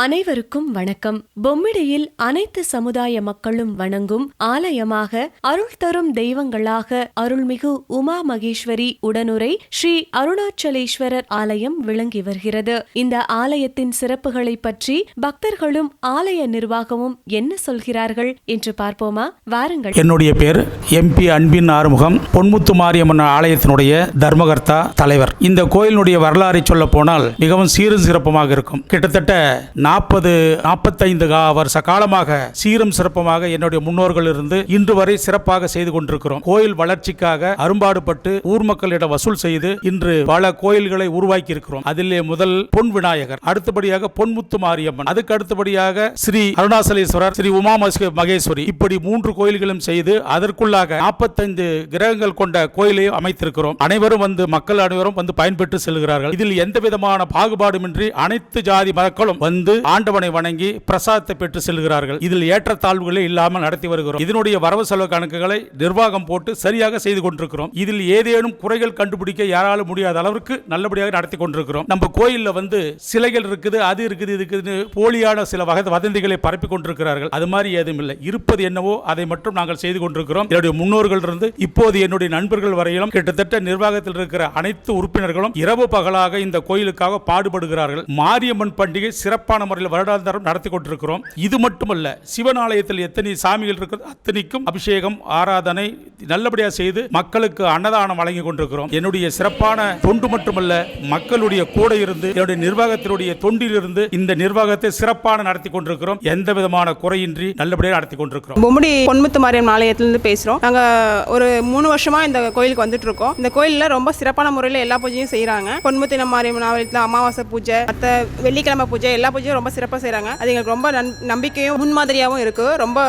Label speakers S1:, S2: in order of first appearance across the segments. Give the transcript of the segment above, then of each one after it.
S1: அனைவருக்கும் வணக்கம். பொம்மிடியில் அனைத்து சமுதாய மக்களும் வணங்கும் ஆலயமாக அருள் தரும் தெய்வங்களாக அருள்மிகு உமா மகேஸ்வரி உடனுரை ஸ்ரீ அருணாச்சலேஸ்வரர் ஆலயம் விளங்கி வருகிறது. இந்த ஆலயத்தின் சிறப்புகளை பற்றி பக்தர்களும் ஆலய நிர்வாகமும் என்ன சொல்கிறார்கள் என்று பார்ப்போமா? வாருங்கள்.
S2: என்னுடைய பேர் எம்பி அன்பின் ஆறுமுகம் பொன்முத்து மாரியம்மன் ஆலயத்தினுடைய தர்மகர்த்தா தலைவர். இந்த கோயிலினுடைய வரலாறை சொல்ல போனால் மிகவும் சீரும் சிறப்புமாக இருக்கும். கிட்டத்தட்ட நாற்பது நாற்பத்தைந்து வருஷ காலமாக சீரும் சிறப்புமாக என்னுடைய முன்னோர்கள் இருந்து இன்று வரை சிறப்பாக செய்து கொண்டிருக்கிறோம். கோயில் வளர்ச்சிக்காக அரும்பாடுபட்டு ஊர் மக்களிடம் வசூல் செய்து இன்று பல கோயில்களை உருவாக்கி இருக்கிறோம் அதிலே முதல் பொன் விநாயகர் அடுத்தபடியாக பொன்முத்து மாரியம்மன் அதுக்கு அடுத்தபடியாக ஸ்ரீ அருணாசலேஸ்வரர் ஸ்ரீ உமா மகேஸ்வரி. இப்படி மூன்று கோயில்களும் செய்து அதற்குள்ளாக நாற்பத்தைந்து கிரகங்கள் கொண்ட கோயிலையும் அமைத்திருக்கிறோம். அனைவரும் வந்து மக்கள் அனைவரும் வந்து பயன்பெற்று செல்கிறார்கள். இதில் எந்த விதமான பாகுபாடுமின்றி அனைத்து ஜாதி மக்களும் வந்து ஆண்டவனை வணங்கி பிரசாதத்தை பெற்று செல்கிறார்கள். இதில் ஏற்றத்தாழ்வுகளே இல்லாமல் நடத்தி வருகிறோம். இதனுடைய வரவு செலவு கணக்குகளை நிர்வாகம் போட்டு சரியாக செய்து கொண்டிருக்கிறோம். இதில் ஏதேனும் குறைகள் கண்டுபிடிக்க யாராலும் முடியாத அளவிற்கு நல்லபடியாக நடத்தி கொண்டிருக்கிறோம். நம்ம கோயிலில் வந்து சிலைகள் இருக்குது அது இருக்குது இருக்குதுன்னு போலியான சில வகை வதந்திகளை பரப்பி கொண்டிருக்கிறார்கள். அது மாதிரி ஏதும் இல்லை. இருப்பது என்னவோ அதை மட்டும் நாங்கள் செய்து கொண்டிருக்கிறோம். என்னுடைய முன்னோர்கள் இருந்து இப்போது என்னுடைய நண்பர்கள் வரையிலும் கிட்டத்தட்ட நிர்வாகத்தில் இருக்கிற அனைத்து உறுப்பினர்களும் இரவு பகலாக இந்த கோயிலுக்காக பாடுபடுகிறார்கள். மாரியம்மன் பண்டிகை சிறப்பான முறையில் வருடாந்தரம் நடத்தி கொண்டிருக்கிறோம். இது மட்டுமல்ல சிவன் ஆலயத்தில் எத்தனை சாமிகள் இருக்கிறது அத்தனைக்கும் அபிஷேகம் ஆராதனை நல்லபடியாக செய்து மக்களுக்கு அன்னதானம் வழங்கி கொண்டிருக்கிறோம். என்னுடைய சிறப்பான தொண்டு மட்டுமல்ல மக்களுடைய கூட இருந்து என்னுடைய நிர்வாகத்தினுடைய தொண்டிலிருந்து இந்த நிர்வாகத்தை சிறப்பான நடத்தி கொண்டிருக்கிறோம். எந்த விதமான குறையின்றி நல்லபடியாக நடத்தி கொண்டிருக்கிறோம்.
S3: பொம்முடி பொன்முத்து மாரியம்மன் ஆலயத்திலிருந்து பேசுகிறோம் நாங்கள் ஒரு மூணு வருஷமாக இந்த கோயிலுக்கு வந்துட்டு இருக்கோம் இந்த கோயிலில் ரொம்ப சிறப்பான முறையில் எல்லா பூஜையும் செய்கிறாங்க பொன்முத்தின மாரியம்மன் ஆலயத்தில் அமாவாசை பூஜை மற்ற வெள்ளிக்கிழமை பூஜை எல்லா பூஜையும் ரொம்ப சிறப்பாக செய்கிறாங்க அது எங்களுக்கு ரொம்ப நன் நம்பிக்கையும் முன்மாதிரியாகவும் இருக்குது ரொம்ப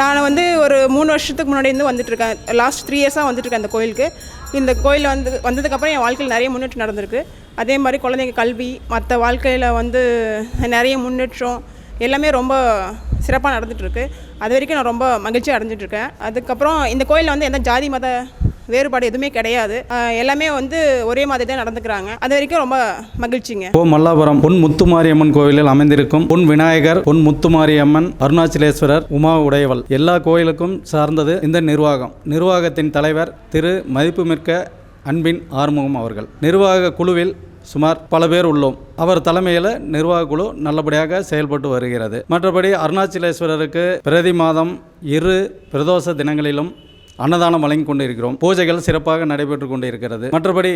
S3: நான் வந்து ஒரு மூணு வருஷத்துக்கு முன்னாடி இருந்து வந்துட்டு இருக்கேன். லாஸ்ட் த்ரீ இயர்ஸாக வந்துட்டு இருக்கேன் கோயிலுக்கு. இந்த கோயில் வந்து வந்ததுக்கப்புறம் என் வாழ்க்கையில் நிறைய முன்னேற்றம் நடந்திருக்கு. அதே மாதிரி குழந்தைங்க கல்வி மற்ற வாழ்க்கையில் வந்து நிறைய முன்னேற்றம் எல்லாமே ரொம்ப சிறப்பாக நடந்துகிட்ருக்கு அது வரைக்கும் நான் ரொம்ப மகிழ்ச்சி அடைஞ்சிட்ருக்கேன் அதுக்கப்புறம் இந்த கோயிலில் வந்து எந்த ஜாதி மத வேறுபாடு எதுவுமே கிடையாது. எல்லாமே வந்து ஒரே மாதிரி தான் நடந்துக்கிறாங்க. அது வரைக்கும் ரொம்ப மகிழ்ச்சிங்க.
S4: ஓ மல்லாபுரம் பொன் முத்துமாரியம்மன் கோவிலில் அமைந்திருக்கும் பொன் விநாயகர் பொன் முத்துமாரியம்மன் அருணாச்சலேஸ்வரர் உமா உடையவள் எல்லா கோயிலுக்கும் சார்ந்தது இந்த நிர்வாகம். நிர்வாகத்தின் தலைவர் திரு மதிப்புமிக்க அன்பின் ஆறுமுகம் அவர்கள். நிர்வாக குழுவில் சுமார் பல பேர் உள்ளோம். அவர் தலைமையில் நிர்வாக குழு நல்லபடியாக செயல்பட்டு வருகிறது. மற்றபடி அருணாச்சலேஸ்வரருக்கு பிரதி மாதம் இரு பிரதோஷ தினங்களிலும் அன்னதானம் வழங்கி கொண்டு இருக்கிறோம் பூஜைகள் சிறப்பாக நடைபெற்று கொண்டிருக்கிறது. மற்றபடி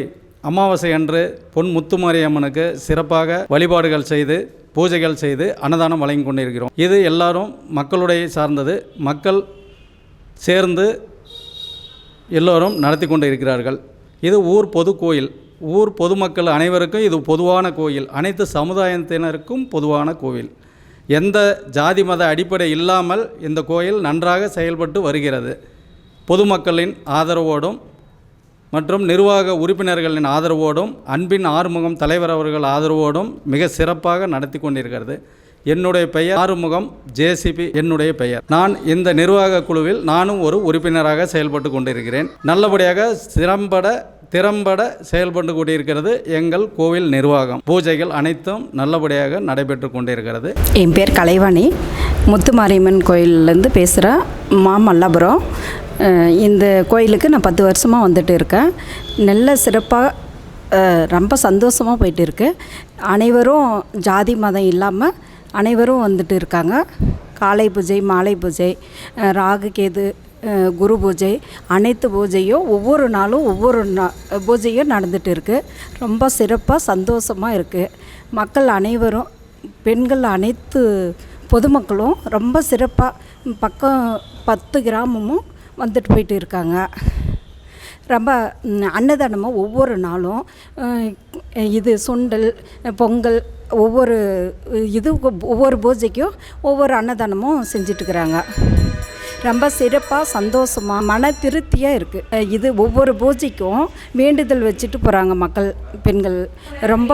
S4: அமாவாசை அன்று பொன் முத்துமாரியம்மனுக்கு சிறப்பாக வழிபாடுகள் செய்து பூஜைகள் செய்து அன்னதானம் வழங்கி கொண்டு இருக்கிறோம் இது எல்லாரும் மக்களுடைய சார்ந்தது. மக்கள் சேர்ந்து எல்லோரும் நடத்தி கொண்டு இருக்கிறார்கள் இது ஊர் பொது கோயில். ஊர் பொதுமக்கள் அனைவருக்கும் இது பொதுவான கோயில். அனைத்து சமுதாயத்தினருக்கும் பொதுவான கோவில். எந்த ஜாதி மத அடிப்படை இல்லாமல் இந்த கோயில் நன்றாக செயல்பட்டு வருகிறது. பொதுமக்களின் ஆதரவோடும் மற்றும் நிர்வாக உறுப்பினர்களின் ஆதரவோடும் அன்பின் ஆறுமுகம் தலைவர் அவர்கள் ஆதரவோடும் மிக சிறப்பாக நடத்தி கொண்டிருக்கிறது. என்னுடைய பெயர் ஆறுமுகம் ஜேசிபி என்னுடைய பெயர். நான் இந்த நிர்வாக குழுவில் நானும் ஒரு உறுப்பினராக செயல்பட்டு கொண்டிருக்கிறேன். நல்லபடியாக திறம்பட திறம்பட செயல்பட்டு கொண்டிருக்கிறது எங்கள் கோவில் நிர்வாகம். பூஜைகள் அனைத்தும் நல்லபடியாக நடைபெற்று கொண்டிருக்கிறது.
S5: என் பேர் கலைவாணி. முத்துமாரியம்மன் கோயிலேருந்து பேசுகிறேன் மாமல்லபுரம். இந்த கோயிலுக்கு நான் பத்து வருஷமாக வந்துட்டு இருக்கேன். நல்ல சிறப்பாக ரொம்ப சந்தோஷமாக போயிட்டு இருக்கு. அனைவரும் ஜாதி மதம் இல்லாமல் அனைவரும் வந்துட்டு இருக்காங்க. காலை பூஜை மாலை பூஜை ராகு கேது குரு பூஜை அனைத்து பூஜையும் ஒவ்வொரு நாளும் ஒவ்வொரு நா பூஜையும் நடந்துட்டு இருக்குது ரொம்ப சிறப்பாக சந்தோஷமாக இருக்குது மக்கள் அனைவரும் பெண்கள் அனைத்து பொதுமக்களும் ரொம்ப சிறப்பாக பக்கம் பத்து கிராமமும் வந்துட்டு போயிட்டு இருக்காங்க. ரொம்ப அன்னதானமாக அன்னதானமும் ஒவ்வொரு நாளும் இது சுண்டல் பொங்கல் ஒவ்வொரு இது ஒவ்வொரு பூஜைக்கும் ஒவ்வொரு அன்னதானமும் செஞ்சிட்ருக்குறாங்க ரொம்ப சிறப்பாக சந்தோஷமாக மன திருப்தியாக இருக்குது இது ஒவ்வொரு பூஜைக்கும் வேண்டுதல் வச்சுட்டு போகிறாங்க மக்கள் பெண்கள். ரொம்ப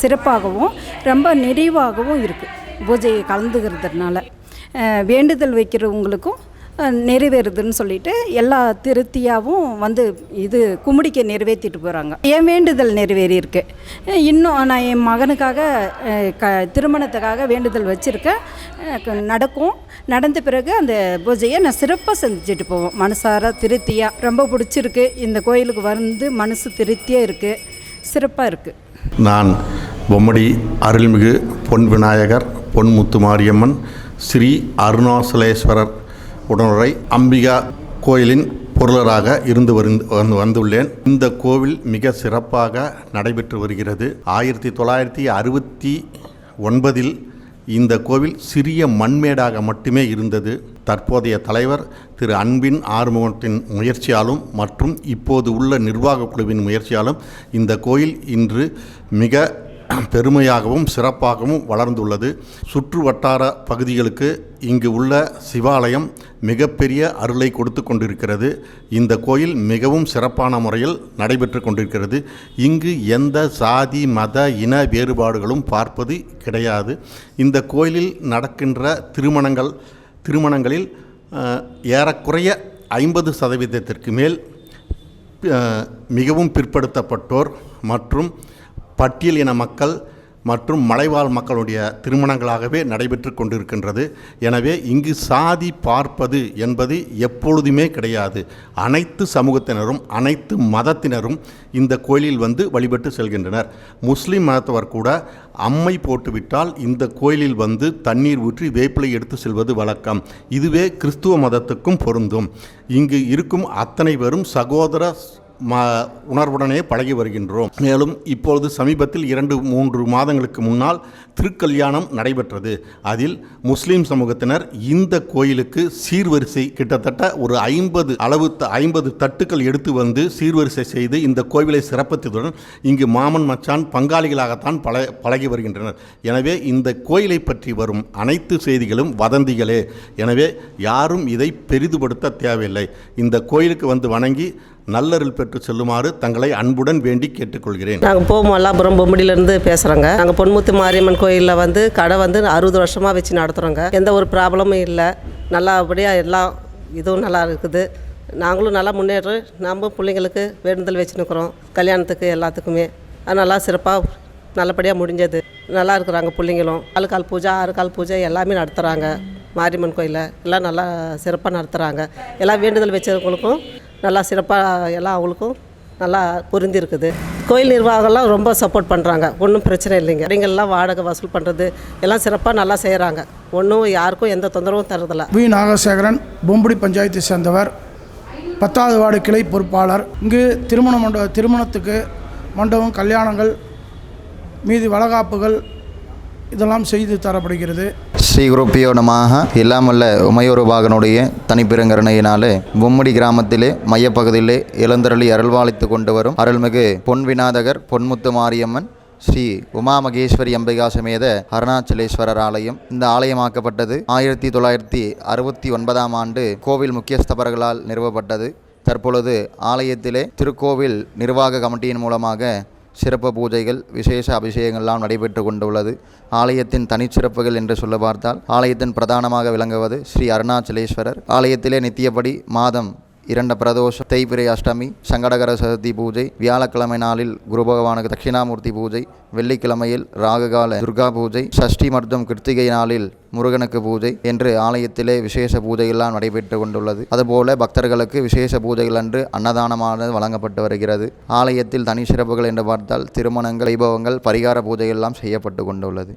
S5: சிறப்பாகவும் ரொம்ப நிறைவாகவும் இருக்குது பூஜையை கலந்துக்கிறதுனால. வேண்டுதல் வைக்கிறவங்களுக்கும் நிறைவேறுதுன்னு சொல்லிட்டு எல்லா திருப்தியாகவும் வந்து இது கும்பிடிக்க நிறைவேற்றிட்டு போகிறாங்க என் வேண்டுதல் நிறைவேறி இருக்கு இன்னும் நான் என் மகனுக்காக க திருமணத்துக்காக வேண்டுதல் வச்சுருக்கேன். நடக்கும். நடந்த பிறகு அந்த பூஜையை நான் சிறப்பாக செஞ்சுட்டு போவோம் மனசார திருப்தியாக ரொம்ப பிடிச்சிருக்கு. இந்த கோயிலுக்கு வந்து மனசு திருப்தியாக இருக்குது சிறப்பாக இருக்குது
S6: நான் பொம்மடி அருள்மிகு பொன் விநாயகர் பொன் முத்துமாரியம்மன் ஸ்ரீ அருணாசலேஸ்வரர் உடனுரை அம்பிகா கோயிலின் பொருளராக இருந்து வந்து வந்துள்ளேன். இந்த கோவில் மிக சிறப்பாக நடைபெற்று வருகிறது. ஆயிரத்தி தொள்ளாயிரத்தி அறுபத்தி ஒன்பதில் இந்த கோவில் சிறிய மண்மேடாக மட்டுமே இருந்தது. தற்போதைய தலைவர் திரு அன்பின் ஆறுமுகத்தின் முயற்சியாலும் மற்றும் இப்போது உள்ள நிர்வாக குழுவின் முயற்சியாலும் இந்த கோயில் இன்று மிக பெருமையாகவும் சிறப்பாகவும் வளர்ந்துள்ளது. சுற்று வட்டார பகுதிகளுக்கு இங்கு உள்ள சிவாலயம் மிகப்பெரிய அருளை கொடுத்து கொண்டிருக்கிறது. இந்த கோயில் மிகவும் சிறப்பான முறையில் நடைபெற்று கொண்டிருக்கிறது. இங்கு எந்த சாதி மத இன வேறுபாடுகளும் பார்ப்பது கிடையாது. இந்த கோயிலில் நடக்கின்ற திருமணங்கள் திருமணங்களில் ஏறக்குறைய ஐம்பது சதவீதத்திற்கு மேல் மிகவும் பிற்படுத்தப்பட்டோர் மற்றும் பட்டியல் இன மக்கள் மற்றும் மலைவாழ் மக்களுடைய திருமணங்களாகவே நடைபெற்று கொண்டிருக்கின்றது. எனவே இங்கு சாதி பார்ப்பது என்பது எப்பொழுதுமே கிடையாது. அனைத்து சமூகத்தினரும் அனைத்து மதத்தினரும் இந்த கோயிலில் வந்து வழிபட்டு செல்கின்றனர். முஸ்லீம் மதத்தவர் கூட அம்மை போட்டுவிட்டால் இந்த கோயிலில் வந்து தண்ணீர் ஊற்றி வேப்பிலை எடுத்து செல்வது வழக்கம். இதுவே கிறிஸ்துவ மதத்துக்கும் பொருந்தும். இங்கு இருக்கும் அத்தனை பேரும் சகோதர உணர்வுடனே பழகி வருகின்றோம். மேலும் இப்பொழுது சமீபத்தில் இரண்டு மூன்று மாதங்களுக்கு முன்னால் திருக்கல்யாணம் நடைபெற்றது. அதில் முஸ்லீம் சமூகத்தினர் இந்த கோயிலுக்கு சீர்வரிசை கிட்டத்தட்ட ஒரு ஐம்பது அளவு த- ஐம்பது தட்டுக்கள் எடுத்து வந்து சீர்வரிசை செய்து இந்த கோவிலை சிறப்பித்ததுடன் இங்கு மாமன் மச்சான் பங்காளிகளாகத்தான் பழ பழகி வருகின்றனர். எனவே இந்த கோயிலை பற்றி வரும் அனைத்து செய்திகளும் வதந்திகளே. எனவே யாரும் இதை பெரிதுபடுத்த தேவையில்லை. இந்த கோயிலுக்கு வந்து வணங்கி நல்லருள் பெற்று செல்லுமாறு தங்களை அன்புடன் வேண்டி கேட்டுக்கொள்கிறேன்.
S7: நாங்கள் போகும் மல்லாபுரம் பொம்படியிலேருந்து பேசுகிறோங்க நாங்கள் பொன்முத்து மாரியம்மன் கோயிலில் வந்து கடை வந்து அறுபது வருஷமாக வச்சு நடத்துகிறோங்க எந்த ஒரு ப்ராப்ளமும் இல்லை. நல்லபடியாக எல்லாம் இதுவும் நல்லா இருக்குது. நாங்களும் நல்லா முன்னேறோம் நம்ம பிள்ளைங்களுக்கு வேண்டுதல் வச்சுன்னுக்குறோம் கல்யாணத்துக்கு எல்லாத்துக்குமே. அது நல்லா சிறப்பாக நல்லபடியாக முடிஞ்சது. நல்லா இருக்கிறாங்க பிள்ளைங்களும். நாலு கால் பூஜை ஆறு கால் பூஜை எல்லாமே நடத்துகிறாங்க மாரியம்மன் கோயிலில் எல்லாம் நல்லா சிறப்பாக நடத்துகிறாங்க எல்லாம் வேண்டுதல் வச்சவங்களுக்கும் நல்லா சிறப்பாக எல்லாம் அவங்களுக்கும் நல்லா பொருந்தி இருக்குது கோயில் நிர்வாகம்லாம் ரொம்ப சப்போர்ட் பண்ணுறாங்க ஒன்றும் பிரச்சனை இல்லைங்க. கடைங்கள்லாம் வாடகை வசூல் பண்ணுறது எல்லாம் சிறப்பாக நல்லா செய்கிறாங்க ஒன்றும் யாருக்கும் எந்த தொந்தரவும் தரதில்ல.
S8: வி. நாகசேகரன் பொம்புடி பஞ்சாயத்தை சேர்ந்தவர். பத்தாவது வார்டு கிளை பொறுப்பாளர். இங்கு திருமண மண்ட திருமணத்துக்கு மண்டபம் கல்யாணங்கள் மீதி வளகாப்புகள் இதெல்லாம் செய்து தரப்படுகிறது.
S9: ஸ்ரீ குருப்பியோ நமாக இல்லாமல்ல உமையொரு பாகனுடைய தனிப்பிரங்கரணையினாலே பொம்மடி கிராமத்திலே மையப்பகுதியிலே இளந்தரளி அருள்வாளித்து கொண்டு வரும் அருள்மிகு பொன்விநாதகர் பொன்முத்து மாரியம்மன் ஸ்ரீ உமா மகேஸ்வரி அம்பிகா சமேத அருணாச்சலேஸ்வரர் ஆலயம் இந்த ஆலயமாக்கப்பட்டது. ஆயிரத்தி தொள்ளாயிரத்தி அறுபத்தி ஒன்பதாம் ஆண்டு கோவில் முக்கியஸ்தபர்களால் நிறுவப்பட்டது. தற்பொழுது ஆலயத்திலே திருக்கோவில் நிர்வாக கமிட்டியின் மூலமாக சிறப்பு பூஜைகள் விசேஷ அபிஷேகங்கள்லாம் நடைபெற்று கொண்டுள்ளது. ஆலயத்தின் தனிச்சிறப்புகள் என்று சொல்ல பார்த்தால் ஆலயத்தின் பிரதானமாக விளங்குவது ஸ்ரீ அருணாச்சலேஸ்வரர். ஆலயத்திலே நித்தியப்படி மாதம் இரண்ட பிரதோஷம் தேய்பிரை அஷ்டமி சங்கடகர சதுர்த்தி பூஜை வியாழக்கிழமை நாளில் குரு பகவானுக்கு தட்சிணாமூர்த்தி பூஜை வெள்ளிக்கிழமையில் ராககால துர்கா பூஜை சஷ்டி மற்றும் கிருத்திகை நாளில் முருகனுக்கு பூஜை என்று ஆலயத்திலே விசேஷ பூஜையெல்லாம் நடைபெற்று கொண்டுள்ளது. அதுபோல பக்தர்களுக்கு விசேஷ பூஜைகள் அன்று அன்னதானமானது வழங்கப்பட்டு வருகிறது. ஆலயத்தில் தனி சிறப்புகள் என்று பார்த்தால் திருமணங்கள் வைபவங்கள் பரிகார பூஜை எல்லாம் செய்யப்பட்டு கொண்டுள்ளது.